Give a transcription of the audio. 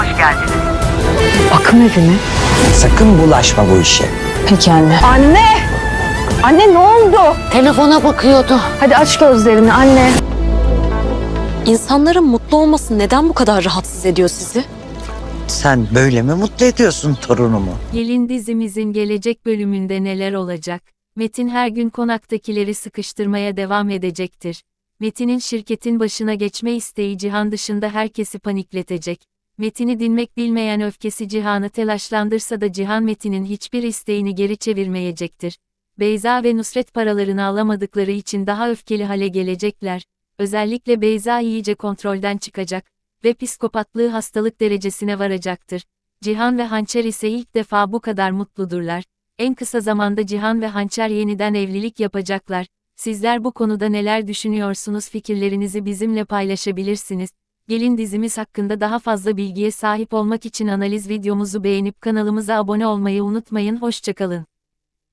hoş geldiniz. Bakım evi mi? Sakın bulaşma bu işe. Peki anne. Anne! Anne ne oldu? Telefona bakıyordu. Hadi aç gözlerini anne. İnsanların mutlu olması neden bu kadar rahatsız ediyor sizi? Sen böyle mi mutlu ediyorsun torunumu? Gelin dizimizin gelecek bölümünde neler olacak? Metin her gün konaktakileri sıkıştırmaya devam edecektir. Metin'in şirketin başına geçme isteği Cihan dışında herkesi panikletecek. Metin'i dinmek bilmeyen öfkesi Cihan'ı telaşlandırsa da Cihan Metin'in hiçbir isteğini geri çevirmeyecektir. Beyza ve Nusret paralarını alamadıkları için daha öfkeli hale gelecekler. Özellikle Beyza iyice kontrolden çıkacak ve psikopatlığı hastalık derecesine varacaktır. Cihan ve Hançer ise ilk defa bu kadar mutludurlar. En kısa zamanda Cihan ve Hançer yeniden evlilik yapacaklar. Sizler bu konuda neler düşünüyorsunuz fikirlerinizi bizimle paylaşabilirsiniz. Gelin dizimiz hakkında daha fazla bilgiye sahip olmak için analiz videomuzu beğenip kanalımıza abone olmayı unutmayın. Hoşçakalın.